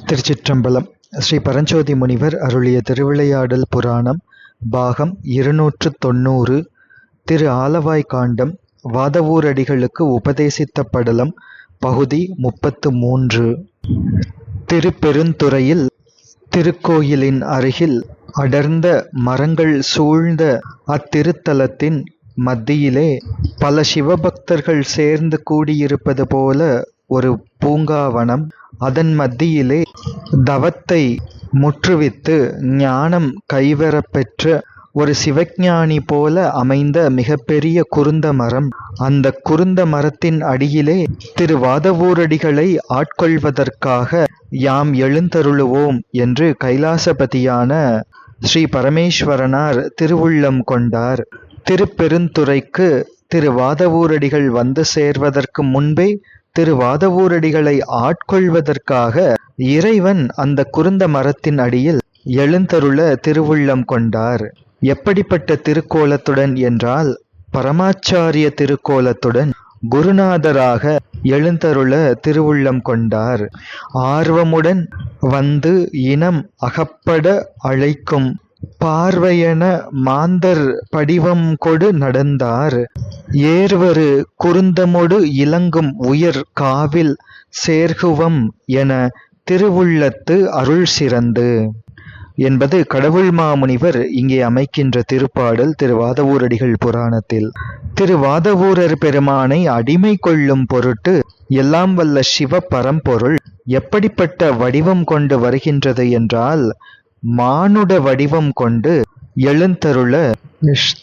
திருச்சிற்றம்பலம். ஸ்ரீ பரஞ்சோதி முனிவர் அருளிய திருவிளையாடல் புராணம் பாகம் இருநூற்று தொண்ணூறு திரு ஆலவாய் காண்டம் வாதவூரடிகளுக்கு உபதேசித்த படலம் பகுதி முப்பத்து மூன்று. திருப்பெருந்துறையில் திருக்கோயிலின் அருகில் அடர்ந்த மரங்கள் சூழ்ந்த அத்திருத்தலத்தின் மத்தியிலே பல சிவபக்தர்கள் சேர்ந்து கூடியிருப்பது போல ஒரு பூங்காவனம் அதன் மத்தியிலே தவத்தை முற்றுவித்து ஞானம் கைவரப்பெற்ற ஒரு சிவஞானி போல அமைந்த மிகப்பெரிய குருந்த மரம். அந்த குருந்த மரத்தின் அடியிலே திரு வாதவூரடிகளை ஆட்கொள்வதற்காக யாம் எழுந்தருளுவோம் என்று கைலாசபதியான ஸ்ரீ பரமேஸ்வரனார் திருவுள்ளம் கொண்டார். திருப்பெருந்துறைக்கு திரு வாதவூரடிகள் வந்து சேர்வதற்கு முன்பே திருவாதவூரடிகளை ஆட்கொள்வதற்காக இறைவன் அந்த குருந்த மரத்தின் அடியில் எழுந்தருள திருவுள்ளம் கொண்டார். எப்படிப்பட்ட திருக்கோலத்துடன் என்றால் பரமாச்சாரிய திருக்கோலத்துடன் குருநாதராக எழுந்தருள திருவுள்ளம் கொண்டார். ஆர்வமுடன் வந்து இனம் அகப்பட அழைக்கும் பார்வையென மாந்தர் படிவம் கொடு நடந்தார். ஏர்வரு குருந்தமொடு இலங்கும் உயர் காவில் சேர்குவம் என திருவுள்ளத்து அருள் சிறந்து. என்பது கடவுள் மாமுனிவர் இங்கே அமைக்கின்ற திருப்பாடல் திருவாதவூரடிகள் புராணத்தில். திருவாதவூரர் பெருமானை அடிமை கொள்ளும் பொருட்டு எல்லாம் வல்ல சிவ பரம்பொருள் எப்படிப்பட்ட வடிவம் கொண்டு வருகின்றது என்றால் மானுட வடிவம் கொண்டு எழுந்தருள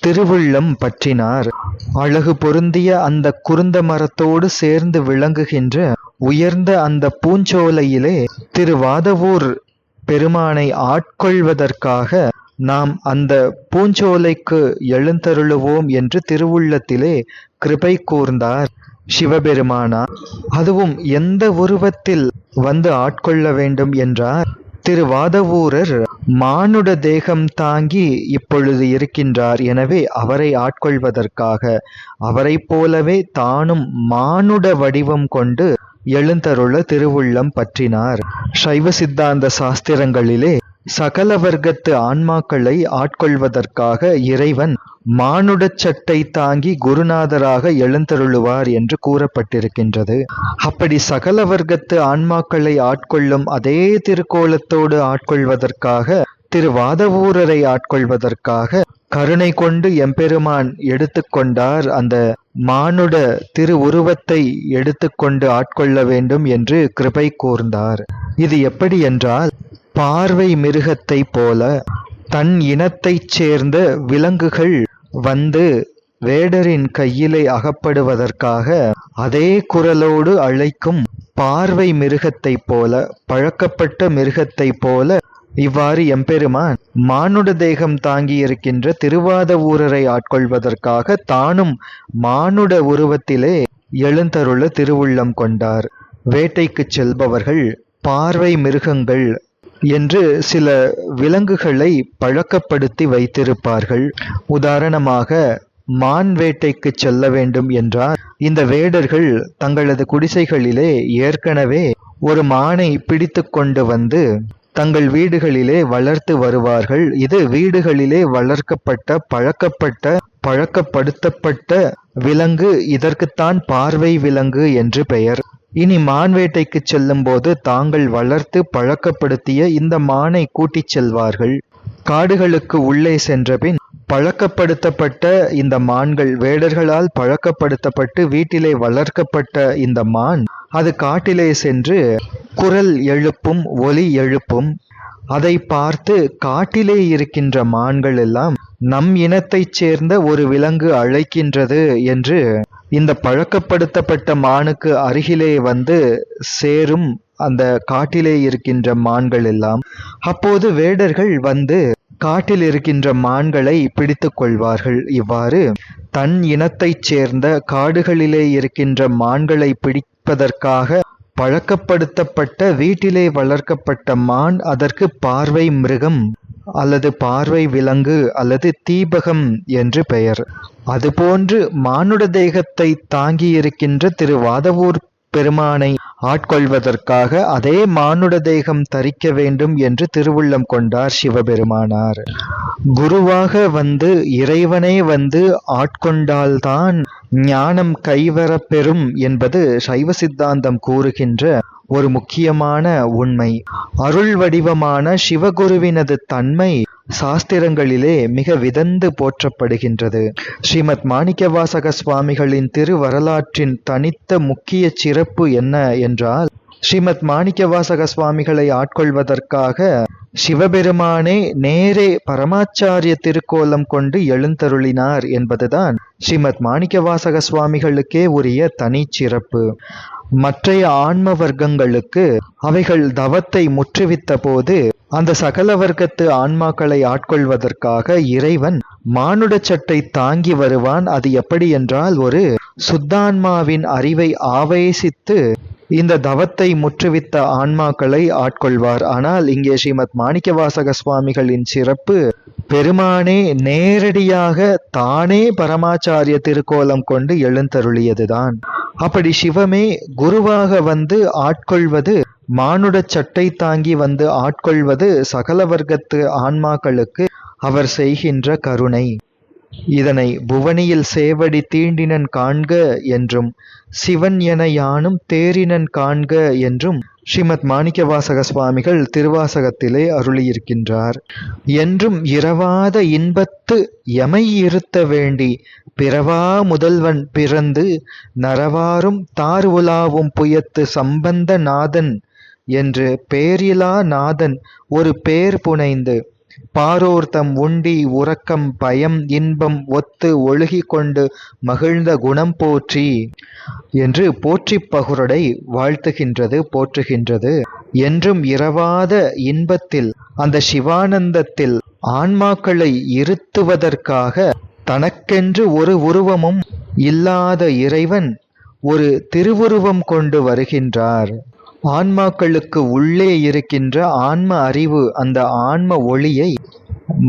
திருவுள்ளம் பற்றினார். அழகு பொருந்திய அந்த குருந்த மரத்தோடு சேர்ந்து விளங்குகின்ற உயர்ந்த அந்த பூஞ்சோலையிலே திருவாதவூர் பெருமானை ஆட்கொள்வதற்காக நாம் அந்த பூஞ்சோலைக்கு எழுந்தருளுவோம் என்று திருவுள்ளத்திலே கிருபை கூர்ந்தார் சிவபெருமானா. அதுவும் எந்த உருவத்தில் வந்து ஆட்கொள்ள வேண்டும் என்றார். திருவாதவூரர் மானுட தேகம் தாங்கி இப்பொழுது இருக்கின்றார். எனவே அவரை ஆட்கொள்வதற்காக அவரைப் போலவே தானும் மானுட வடிவம் கொண்டு எழுந்தருள திருவுள்ளம் பற்றினார். சைவ சித்தாந்த சாஸ்திரங்களிலே சகல வர்க்கத்து ஆன்மாக்களை ஆட்கொள்வதற்காக இறைவன் மானுடச் சட்டை தாங்கி குருநாதராக எழுந்தருளுவார் என்று கூறப்பட்டிருக்கின்றது. அப்படி சகல வர்க்கத்து ஆன்மாக்களை ஆட்கொள்ளும் அதே திருக்கோலத்தோடு ஆட்கொள்வதற்காக திருவாதவூரரை ஆட்கொள்வதற்காக கருணை கொண்டு எம்பெருமான் எடுத்துக்கொண்டார் அந்த மானுட திரு உருவத்தை எடுத்துக்கொண்டு ஆட்கொள்ள வேண்டும் என்று கிருபை கூர்ந்தார். இது எப்படி என்றால் பார்வை மிருகத்தை போல தன் இனத்தைச் சேர்ந்த விலங்குகள் வந்து வேடரின் கையிலே அகப்படுவதற்காக அதே குரலோடு அழைக்கும் பார்வை மிருகத்தைப் போல பழக்கப்பட்ட மிருகத்தைப் போல இவ்வாறு எம்பெருமான் மானுட தேகம் தாங்கி இருக்கின்ற திருவாத ஊரரை ஆட்கொள்வதற்காக தானும் மானுட உருவத்திலே எழுந்தருள திருவுள்ளம் கொண்டார். வேட்டைக்கு செல்பவர்கள் பார்வை மிருகங்கள் என்று சில விலங்குகளை பழக்கப்படுத்தி வைத்திருப்பார்கள். உதாரணமாக மான் வேட்டைக்கு செல்ல வேண்டும் என்றால் இந்த வேடர்கள் தங்களது குடிசைகளிலே ஏற்கனவே ஒரு மானை பிடித்து கொண்டு வந்து தங்கள் வீடுகளிலே வளர்த்து வருவார்கள். இது வீடுகளிலே வளர்க்கப்பட்ட பழக்கப்பட்ட பழக்கப்படுத்தப்பட்ட விலங்கு. இதற்குத்தான் பார்வை விலங்கு என்று பெயர். இனி மான் வேட்டைக்கு செல்லும் போது தாங்கள் வளர்த்து பழக்கப்படுத்திய இந்த மானை கூட்டிச் செல்வார்கள். காடுகளுக்கு உள்ளே சென்றபின் பழக்கப்படுத்தப்பட்ட இந்த மான்கள் வேடர்களால் பழக்கப்படுத்தப்பட்டு வீட்டிலே வளர்க்கப்பட்ட இந்த மான் அது காட்டிலே சென்று குரல் எழுப்பும் ஒலி எழுப்பும். அதை பார்த்து காட்டிலே இருக்கின்ற மான்கள் எல்லாம் நம் இனத்தைச் சேர்ந்த ஒரு விலங்கு அழைக்கின்றது என்று இந்த பழக்கப்படுத்தப்பட்ட மானுக்கு அருகிலே வந்து சேரும் அந்த காட்டிலே இருக்கின்ற மான்கள் எல்லாம். அப்போது வேடர்கள் வந்து காட்டில் இருக்கின்ற மான்களை பிடித்து கொள்வார்கள். இவ்வாறு தன் இனத்தைச் சேர்ந்த காடுகளிலே இருக்கின்ற மான்களை பிடிப்பதற்காக பழக்கப்படுத்தப்பட்ட வீட்டிலே வளர்க்கப்பட்ட மான் அதற்கு பார்வை மிருகம் அல்லது பார்வை விலங்கு அல்லது தீபகம் என்று பெயர். அதுபோன்று மானுட தேகத்தை தாங்கியிருக்கின்ற திரு வாதவூர் பெருமானை ஆட்கொள்வதற்காக அதே மானுட தேகம் தரிக்க வேண்டும் என்று திருவுள்ளம் கொண்டார் சிவபெருமானார். குருவாக வந்து இறைவனே வந்து ஆட்கொண்டால்தான் ஞானம் கைவரப்பெறும் என்பது சைவ சித்தாந்தம் கூறுகின்ற ஒரு முக்கியமான உண்மை. அருள் வடிவமான சிவகுருவினது தன்மை சாஸ்திரங்களிலே மிக விதந்து போற்றப்படுகின்றது. ஸ்ரீமத் மாணிக்கவாசக சுவாமிகளின் திருவரலாற்றின் தனித்த முக்கிய சிறப்பு என்ன என்றால் ஸ்ரீமத் மாணிக்கவாசக சுவாமிகளை ஆட்கொள்வதற்காக சிவபெருமானே நேரே பரமாச்சாரிய திருக்கோலம் கொண்டு எழுந்தருளினார் என்பதுதான் ஸ்ரீமத் மாணிக்கவாசக சுவாமிகளுக்கே உரிய தனிச்சிறப்பு மற்றைய ஆன்ம வர்க்கங்களுக்கு அவைகள் தவத்தை முற்றுவித்த போது அந்த சகல வர்க்கத்து ஆன்மாக்களை ஆட்கொள்வதற்காக இறைவன் மானுட சட்டை தாங்கி வருவான். அது எப்படி என்றால் ஒரு சுத்தான்மாவின் அறிவை ஆவேசித்து இந்த தவத்தை முற்றுவித்த ஆன்மாக்களை ஆட்கொள்வார். ஆனால் இங்கே ஸ்ரீமத் மாணிக்கவாசக சுவாமிகளின் சிறப்பு பெருமானே நேரடியாக தானே பரமாச்சாரிய திருக்கோலம் கொண்டு எழுந்தருளியதுதான். அப்படி சிவமே குருவாக வந்து ஆட்கொள்வது மானுட சட்டை தாங்கி வந்து ஆட்கொள்வது சகல வர்க்கத்து ஆன்மாக்களுக்கு அவர் செய்கின்ற கருணை. இதனை புவனியில் சேவடி தீண்டினன் காண்க என்றும் சிவன் என யானும் தேரினன் காண்க என்றும் ஸ்ரீமத் மாணிக்கவாசக சுவாமிகள் திருவாசகத்திலே அருளியிருக்கின்றார். என்றும் இரவாத இன்பத்து எமை இருத்த வேண்டி பிறவா முதல்வன் பிறந்து நரவாரும் தார் உலாவும் புயத்து சம்பந்த நாதன் என்று பேரிலா நாதன் ஒரு பேர் புனைந்து பாரோர்த்தம் உண்டி உறக்கம் பயம் இன்பம் ஒத்து ஒழுகி கொண்டு மகிழ்ந்த குணம் போற்றி என்று போற்றிப் பகுரடை வாழ்த்துகின்றது போற்றுகின்றது. என்றும் இரவாத இன்பத்தில் அந்த சிவானந்தத்தில் ஆன்மாக்களை இருத்துவதற்காக தனக்கென்று ஒரு உருவமும் இல்லாத இறைவன் ஒரு திருவுருவம் கொண்டு வருகின்றார். ஆன்மாக்களுக்கு உள்ளே இருக்கின்ற ஆன்ம அறிவு அந்த ஆன்ம ஒளியை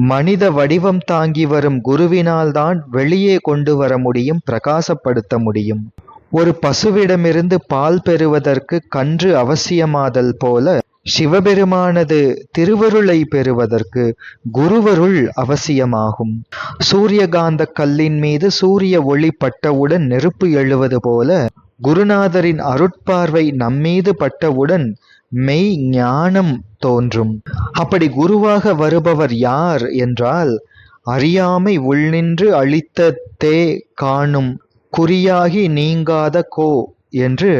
மனித வடிவம் தாங்கி வரும் குருவினால்தான் வெளியே கொண்டு வர முடியும் பிரகாசப்படுத்த முடியும். ஒரு பசுவிடமிருந்து பால் பெறுவதற்கு கன்று அவசியமாதல் போல சிவபெருமானது திருவருளை பெறுவதற்கு குருவருள் அவசியமாகும். சூரியகாந்த கல்லின் மீது சூரிய ஒளி பட்டவுடன் நெருப்பு எழுவது போல குருநாதரின் அருட்பார்வை நம்மீது பட்டவுடன் மெய் ஞானம் தோன்றும். அப்படி குருவாக வருபவர் யார் என்றால் அறியாமை உள்நின்று அழித்த தே காணும் குறியாகி நீங்காத கோ என்று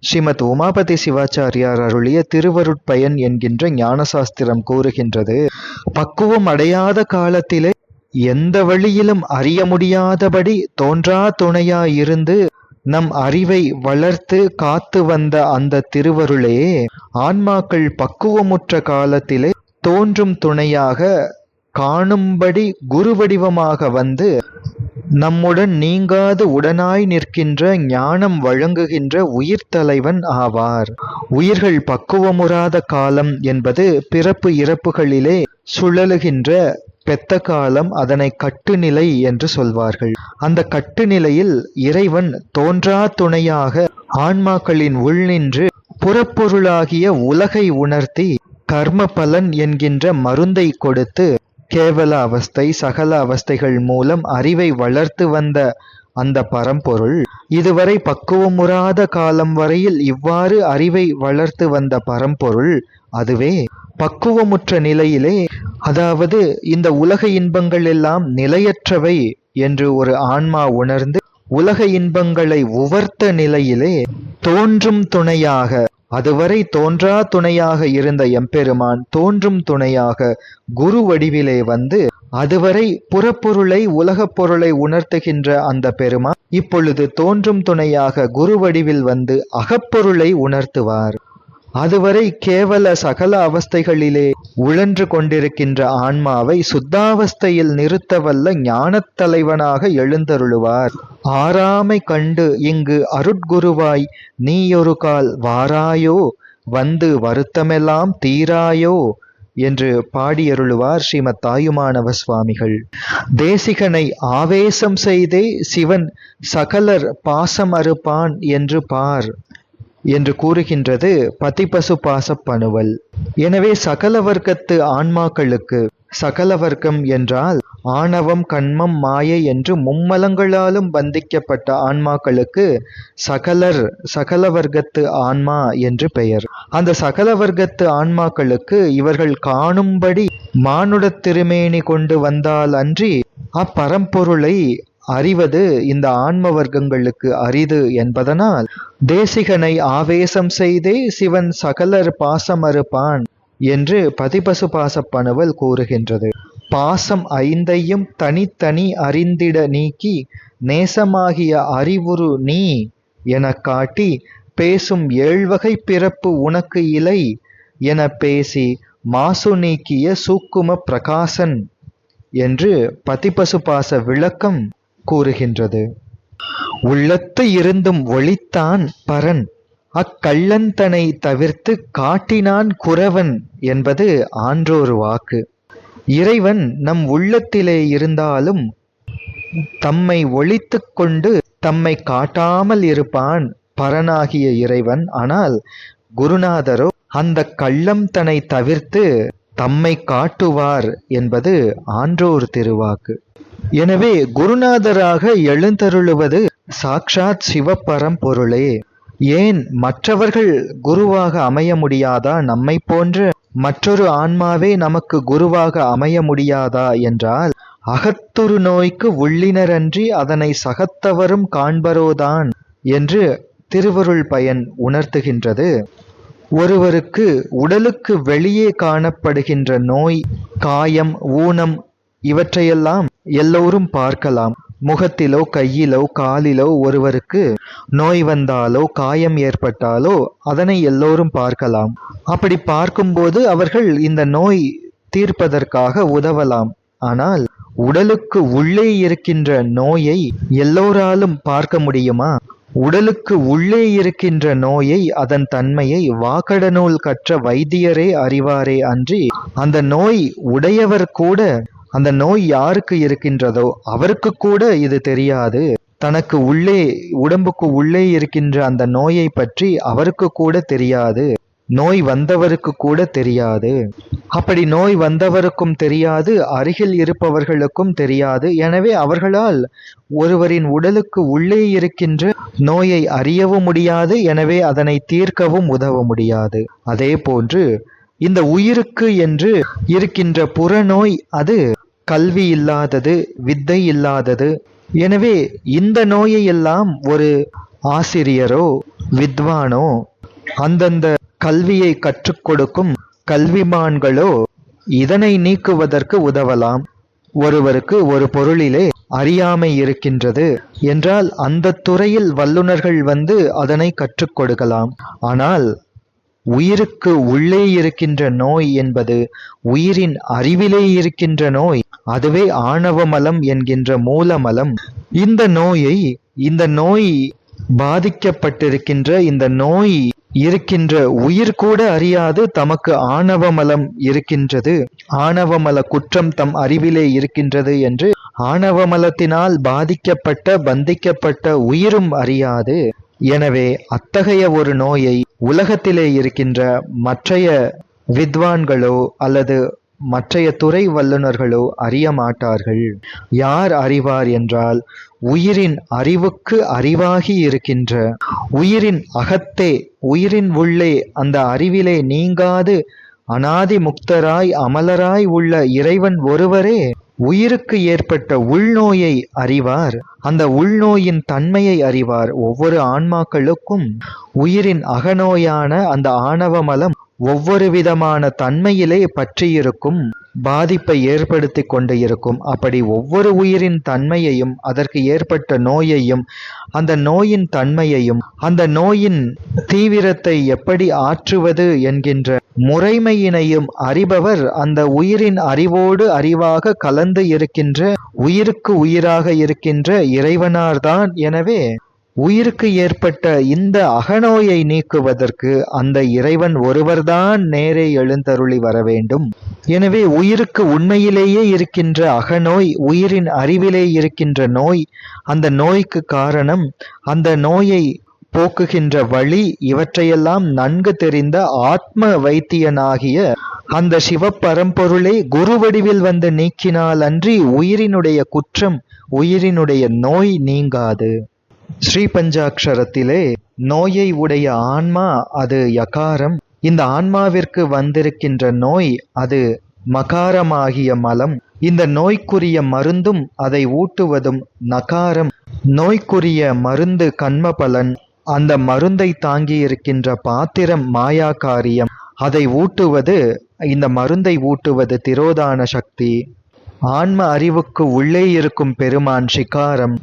ஸ்ரீமத் உமாபதி சிவாச்சாரியார் அருளிய திருவருட்பயன் என்கின்ற ஞானசாஸ்திரம் கூறுகின்றது. பக்குவம் அடையாத காலத்திலே எந்த வழியிலும் அறிய முடியாதபடி தோன்றா துணையாயிருந்து நம் அறிவை வளர்த்து காத்து வந்த அந்த திருவருளே ஆன்மாக்கள் பக்குவமுற்ற காலத்திலே தோன்றும் துணையாக காணும்படி குரு வடிவமாக வந்து நம்முடன் நீங்காது உடனாய் நிற்கின்ற ஞானம் வழங்குகின்ற உயிர் தலைவன் ஆவார். உயிர்கள் பக்குவமுறாத காலம் என்பது பிறப்பு இறப்புகளிலே சுழலுகின்ற பெத்த காலம் அதனை கட்டுநிலை என்று சொல்வார்கள். அந்த கட்டுநிலையில் இறைவன் தோன்றா துணையாக ஆன்மாக்களின் உள்நின்று புறப்பொருளாகிய உலகை உணர்த்தி கர்ம பலன் என்கின்ற மருந்தை கொடுத்து கேவல அவஸ்தை சகல அவஸ்தைகள் மூலம் அறிவை வளர்த்து வந்த அந்த பரம்பொருள் இதுவரை பக்குவமுறாத காலம் வரையில் இவ்வாறு அறிவை வளர்த்து வந்த பரம்பொருள் அதுவே. பக்குவமுற்ற நிலையிலே அதாவது இந்த உலக இன்பங்கள் எல்லாம் நிலையற்றவை என்று ஒரு ஆன்மா உணர்ந்து உலக இன்பங்களை உவர்த்த நிலையிலே தோன்றும் துணையாக அதுவரை தோன்றா துணையாக இருந்த எம்பெருமான் தோன்றும் துணையாக குரு வடிவிலே வந்து அதுவரை புறப்பொருளை உலகப் பொருளை உணர்த்துகின்ற அந்த பெருமான் இப்பொழுது தோன்றும் துணையாக குரு வடிவில் வந்து அகப்பொருளை உணர்த்துவார். அதுவரை கேவல சகல அவஸ்தைகளிலே உழன்று கொண்டிருக்கின்ற ஆன்மாவை சுத்தாவஸ்தையில் நிறுத்தவல்ல ஞானத் தலைவனாக எழுந்தருளுவார். ஆறாமை கண்டு இங்கு அருட்குருவாய் நீயொரு கால் வாராயோ? வந்து வருத்தமெல்லாம் தீராயோ என்று பாடியருளுவார் ஸ்ரீமத் தாயுமானவ சுவாமிகள். தேசிகனை ஆவேசம் செய்தே சிவன் சகலர் பாசம் அறுப்பான் என்று பார். என்று கூறுகின்றது பதிபசு பாசப்பனுவல் எனவே சகல வர்க்கத்து ஆன்மாக்களுக்கு சகல வர்க்கம் என்றால் ஆணவம் கண்மம் மாயை என்று மும்மலங்களாலும் பந்திக்கப்பட்ட ஆன்மாக்களுக்கு சகலர் சகல வர்க்கத்து ஆன்மா என்று பெயர். அந்த சகல வர்க்கத்து ஆன்மாக்களுக்கு இவர்கள் காணும்படி மானுடத் திருமேனி கொண்டு வந்தால் அன்றி அப்பரம்பொருளை அறிவது இந்த ஆன்ம வர்க்கங்களுக்கு அரிது என்பதனால் தேசிகனை ஆவேசம் செய்தே சிவன் சகலர் பாசமறுப்பான் என்று பதிபசு பாசப்பணுவல் கூறுகின்றது. பாசம் ஐந்தையும் தனித்தனி அறிந்திட நீக்கி நேசமாகிய அறிவுரு நீ எனக் காட்டி பேசும் ஏழ்வகை பிறப்பு உனக்கு இலை எனப் பேசி மாசு நீக்கிய சூக்கும பிரகாசன் என்று பதிபசுபாச விளக்கம் கூறுகின்றது. உள்ளத்து இருந்தும் ஒளித்தான் பரன். அக்கள்ளந்தனை தவிர்த்து காட்டினான் குறவன் என்பது ஆன்றோரு வாக்கு. இறைவன் நம் உள்ளத்திலே இருந்தாலும் தம்மை ஒழித்து கொண்டு தம்மை காட்டாமல் இருப்பான் பரனாகிய இறைவன். ஆனால் குருநாதரோ அந்த கள்ளம் தன்னை தவிர்த்து தம்மை காட்டுவார் என்பது ஆன்றோர் திருவாக்கு. எனவே குருநாதராக எழுந்தருளுவது சாக்ஷாத் சிவபரம்பொருளே ஏன் மற்றவர்கள் குருவாக அமைய முடியாதா? நம்மை போன்ற மற்றொரு ஆன்மாவே நமக்கு குருவாக அமைய முடியாதா என்றால் அகத்துரு நோய்க்கு உள்ளினரன்றி அதனை சகத்தவரும் காண்பரோதான் என்று திருவருள் பயன் உணர்த்துகின்றது. ஒருவருக்கு உடலுக்கு வெளியே காணப்படுகின்ற நோய் காயம் ஊனம் இவற்றையெல்லாம் எல்லோரும் பார்க்கலாம். முகத்திலோ கையிலோ காலிலோ ஒருவருக்கு நோய் வந்தாலோ காயம் ஏற்பட்டாலோ அதனை எல்லோரும் பார்க்கலாம். அப்படி பார்க்கும்போது அவர்கள் இந்த நோய் தீர்ப்பதற்காக உதவலாம். ஆனால் உடலுக்கு உள்ளே இருக்கின்ற நோயை எல்லோராலும் பார்க்க முடியுமா? உடலுக்கு உள்ளே இருக்கின்ற நோயை அதன் தன்மையை வாக்கட நூல் கற்ற வைத்தியரே அறிவாரே அன்றி அந்த நோய் உடையவர் கூட அந்த நோய் யாருக்கு இருக்கின்றதோ அவருக்கு கூட இது தெரியாது. தனக்கு உள்ளே உடம்புக்கு உள்ளே இருக்கின்ற அந்த நோயை பற்றி அவருக்கு கூட தெரியாது. நோய் வந்தவருக்கு கூட தெரியாது. அப்படி நோய் வந்தவருக்கும் தெரியாது அருகில் இருப்பவர்களுக்கும் தெரியாது. எனவே அவர்களால் ஒருவரின் உடலுக்கு உள்ளே இருக்கின்ற நோயை அறியவும் முடியாது எனவே அதனை தீர்க்கவும் உதவ முடியாது. அதே போன்று இந்த உயிருக்கு என்று இருக்கின்ற புறநோய் அது கல்வி இல்லாதது வித்தை இல்லாதது. எனவே இந்த நோயை எல்லாம் ஒரு ஆசிரியரோ வித்வானோ அந்தந்த கல்வியை கற்றுக் கொடுக்கும் கல்விமான்களோ இதனை நீக்குவதற்கு உதவலாம். ஒருவருக்கு ஒரு பொருளிலே அறியாமை இருக்கின்றது என்றால் அந்த துறையில் வல்லுனர்கள் வந்து அதனை கற்றுக் கொடுக்கலாம். ஆனால் உயிருக்கு உள்ளே இருக்கின்ற நோய் என்பது உயிரின் அறிவிலே இருக்கின்ற நோய் அதுவே ஆணவமலம் என்கின்ற மூலமலம். இந்த நோயை இந்த நோய் பாதிக்கப்பட்டிருக்கின்ற இந்த நோய் இருக்கின்ற உயிர் கூட அறியாது தமக்கு ஆணவமலம் இருக்கின்றது. ஆணவமல குற்றம் தம் அறிவிலே இருக்கின்றது என்று ஆணவமலத்தினால் பாதிக்கப்பட்ட பந்திக்கப்பட்ட உயிரும் அறியாது. எனவே அத்தகைய ஒரு நோயை உலகத்திலே இருக்கின்ற மற்றைய வித்வான்களோ அல்லது மற்றைய துறை வல்லுநர்களோ அறிய மாட்டார்கள். யார் அறிவார் என்றால் உயிரின் அறிவுக்கு அறிவாகி இருக்கின்ற உயிரின் அகத்தே உயிரின் உள்ளே அந்த அறிவிலே நீங்காது அனாதி முக்தராய் அமலராய் உள்ள இறைவன் ஒருவரே? உயிருக்கு ஏற்பட்ட உள்நோயை அறிவார். அந்த உள்நோயின் தன்மையை அறிவார். ஒவ்வொரு ஆன்மாக்களுக்கும் உயிரின் அகநோயான அந்த ஆணவமலம் ஒவ்வொரு விதமான தன்மையிலே பற்றியிருக்கும். பாதிப்பை ஏற்படுத்தி கொண்டு இருக்கும். அப்படி ஒவ்வொரு உயிரின் தன்மையையும் அதற்கு ஏற்பட்ட நோயையும் அந்த நோயின் தன்மையையும் அந்த நோயின் தீவிரத்தை எப்படி ஆற்றுவது என்கின்ற முறைமையினையும் அறிபவர் அந்த உயிரின் அறிவோடு அறிவாக கலந்து இருக்கின்ற உயிருக்கு உயிராக இருக்கின்ற இறைவனார்தான். எனவே உயிருக்கு ஏற்பட்ட இந்த அகநோயை நீக்குவதற்கு அந்த இறைவன் ஒருவர்தான் நேரே எழுந்தருளி வர வேண்டும். எனவே உயிருக்கு உண்மையிலேயே இருக்கின்ற அகநோய் உயிரின் அறிவிலே இருக்கின்ற நோய் அந்த நோய்க்கு காரணம் அந்த நோயை போக்குகின்ற வழி இவற்றையெல்லாம் நன்கு தெரிந்த ஆத்ம வைத்தியனாகிய அந்த சிவப்பரம்பொருளை குரு வடிவில் வந்து நீக்கினால் அன்றி உயிரினுடைய குற்றம் உயிரினுடைய நோய் நீங்காது. ஸ்ரீ பஞ்சாட்சரத்திலே நோயை உடைய ஆன்மா அது யகாரம். இந்த ஆன்மாவிற்கு வந்திருக்கின்ற நோய் அது மகாரமாகிய மலம். இந்த நோய்க்குரிய மருந்தும் அதை ஊட்டுவதும் நகாரம். நோய்க்குரிய மருந்து கண்ம பலன் அந்த மருந்தை தாங்கி இருக்கின்ற பாத்திரம் மாயா காரியம் அதை ஊட்டுவது இந்த மருந்தை ஊட்டுவது திரோதான சக்தி. ஆன்ம அறிவுக்கு உள்ளே இருக்கும் பெருமான் சிகாரம்.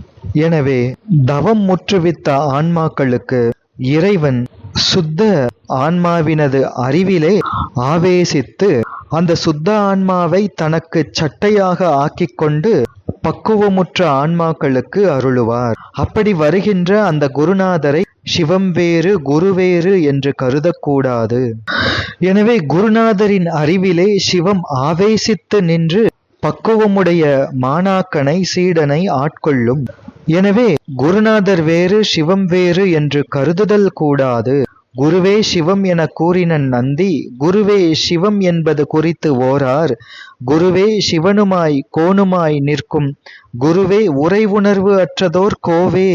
எனவே தவம் முற்றுவித்த ஆன்மாக்களுக்கு இறைவன் சுத்த ஆன்மாவினது அறிவிலே ஆவேசித்து அந்த சுத்த ஆன்மாவை தனக்கு சட்டையாக ஆக்கிக் கொண்டு பக்குவமுற்ற ஆன்மாக்களுக்கு அருளுவார். அப்படி வருகின்ற அந்த குருநாதரை சிவம் வேறு குரு வேறு என்று கருதக்கூடாது. எனவே குருநாதரின் அறிவிலே சிவம் ஆவேசித்து நின்று பக்குவமுடைய மாணாக்கனை சீடனை ஆட்கொள்ளும். எனவே குருநாதர் வேறு சிவம் வேறு என்று கருதுதல் கூடாது. குருவே சிவம் என கூறினன் நந்தி குருவே சிவம் என்பது குறித்து ஓரார். குருவே சிவனுமாய் கோணுமாய் நிற்கும். குருவே உரை உணர்வு அற்றதோர் கோவே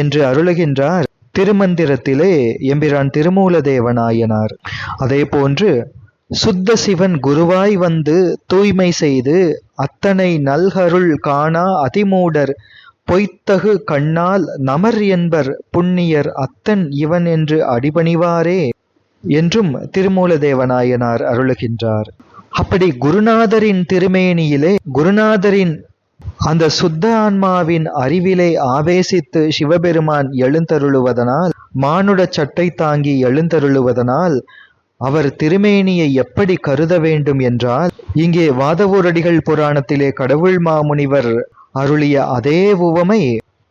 என்று அருளுகின்றார். திருமந்திரத்திலே எம்பிரான் திருமூலதேவனாயனார். அதே போன்று சுத்த சிவன் குருவாய் வந்து தூய்மை செய்து அத்தனை நல்கருள் காணா அதிமூடர் பொய்த்தகு கண்ணால் நமர் என்பர் புண்ணியர் அத்தன் இவன் என்று அடிபணிவாரே என்றும் திருமூலதேவநாயனார் அருளுகின்றார். அப்படி குருநாதரின் திருமேனியிலே குருநாதரின் அந்த சுத்த ஆன்மாவின் அறிவிலே ஆவேசித்து சிவபெருமான் எழுந்தருளுவதனால் மானுட சட்டை தாங்கி எழுந்தருளுவதனால் அவர் திருமேனியை எப்படி கருத வேண்டும் என்றால் இங்கே வாதவூரடிகள் புராணத்திலே கடவுள் மாமுனிவர் அருளிய அதே உவமை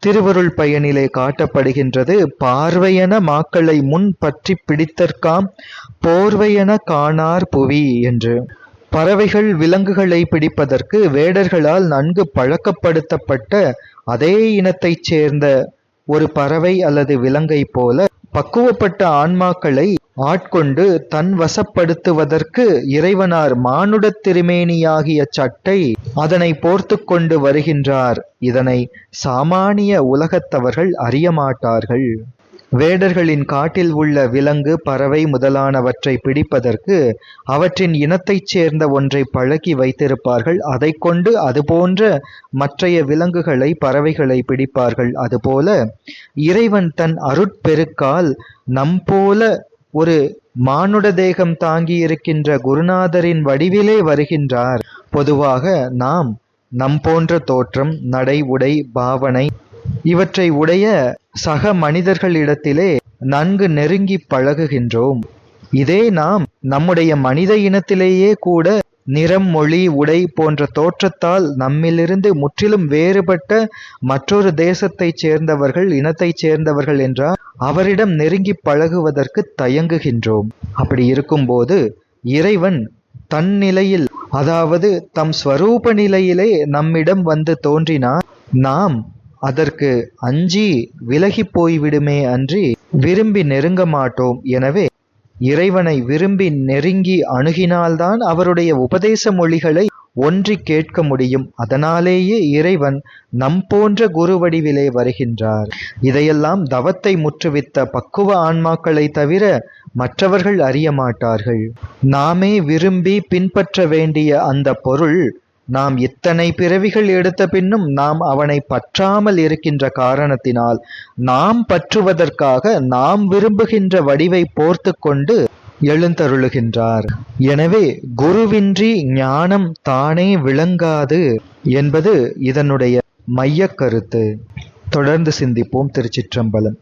திருவருள் பயனிலே காட்டப்படுகின்றது. பார்வையன மாக்களை முன் பற்றி பிடித்தற்காம் போர்வையென காணார் புவி என்று. பறவைகள் விலங்குகளை பிடிப்பதற்கு வேடர்களால் நன்கு பழக்கப்படுத்தப்பட்ட அதே இனத்தைச் சேர்ந்த ஒரு பறவை அல்லது விலங்கை போல பக்குவப்பட்ட ஆன்மாக்களை ஆட்கொண்டு தன் வசப்படுத்துவதற்கு இறைவனார் மானுடத் திருமேனியாகிய சட்டை அதனை போர்த்து கொண்டு வருகின்றார். இதனை சாமானிய உலகத்தவர்கள் அறியமாட்டார்கள் வேடர்களின் காட்டில் உள்ள விலங்கு பறவை முதலானவற்றை பிடிப்பதற்கு அவற்றின் இனத்தைச் சேர்ந்த ஒன்றை பழக்கி வைத்திருப்பார்கள். அதை கொண்டு அதுபோன்ற மற்றைய விலங்குகளை பறவைகளை பிடிப்பார்கள். அதுபோல இறைவன் தன் அருட்பெருக்கால் நம்போல ஒரு மானுட தேகம் தாங்கி இருக்கின்ற குருநாதரின் வடிவிலே வருகின்றார். பொதுவாக நாம் நம் போன்ற தோற்றம் நடை உடை பாவனை இவற்றை உடைய சக மனிதர்களிடத்திலே நன்கு நெருங்கி பழகுகின்றோம். இதே நாம் நம்முடைய மனித இனத்திலேயே கூட நிறம் மொழி உடை போன்ற தோற்றத்தால் நம்மிலிருந்து முற்றிலும் வேறுபட்ட மற்றொரு தேசத்தைச் சேர்ந்தவர்கள் இனத்தைச் சேர்ந்தவர்கள் என்றால் அவரிடம் நெருங்கி பழகுவதற்கு தயங்குகின்றோம். அப்படி இருக்கும்போது இறைவன் தன் நிலையில் அதாவது தம் ஸ்வரூப நிலையிலே நம்மிடம் வந்து தோன்றினார் நாம் அதற்கு அஞ்சி விலகி போய்விடுமே அன்றி விரும்பி நெருங்க மாட்டோம். எனவே இறைவனை விரும்பி நெருங்கி அணுகினால்தான் அவருடைய உபதேச மொழிகளை ஒன்றி கேட்க முடியும். அதனாலேயே இறைவன் நம் போன்ற குரு வடிவிலே வருகின்றார். இதையெல்லாம் தவத்தை முற்றுவித்த பக்குவ ஆன்மாக்களை தவிர மற்றவர்கள் அறிய மாட்டார்கள். நாமே விரும்பி பின்பற்ற வேண்டிய அந்த பொருள் நாம் இத்தனை பிறவிகள் எடுத்த பின்னும் நாம் அவனை பற்றாமல் இருக்கின்ற காரணத்தினால் நாம் பற்றுவதற்காக நாம் விரும்புகின்ற வடிவை போர்த்து கொண்டு எழுந்தருளுகின்றார். எனவே குருவின்றி ஞானம் தானே விளங்காது என்பது இதனுடைய மைய கருத்து. தொடர்ந்து சிந்திப்போம் திருச்சிற்றம்பலம்.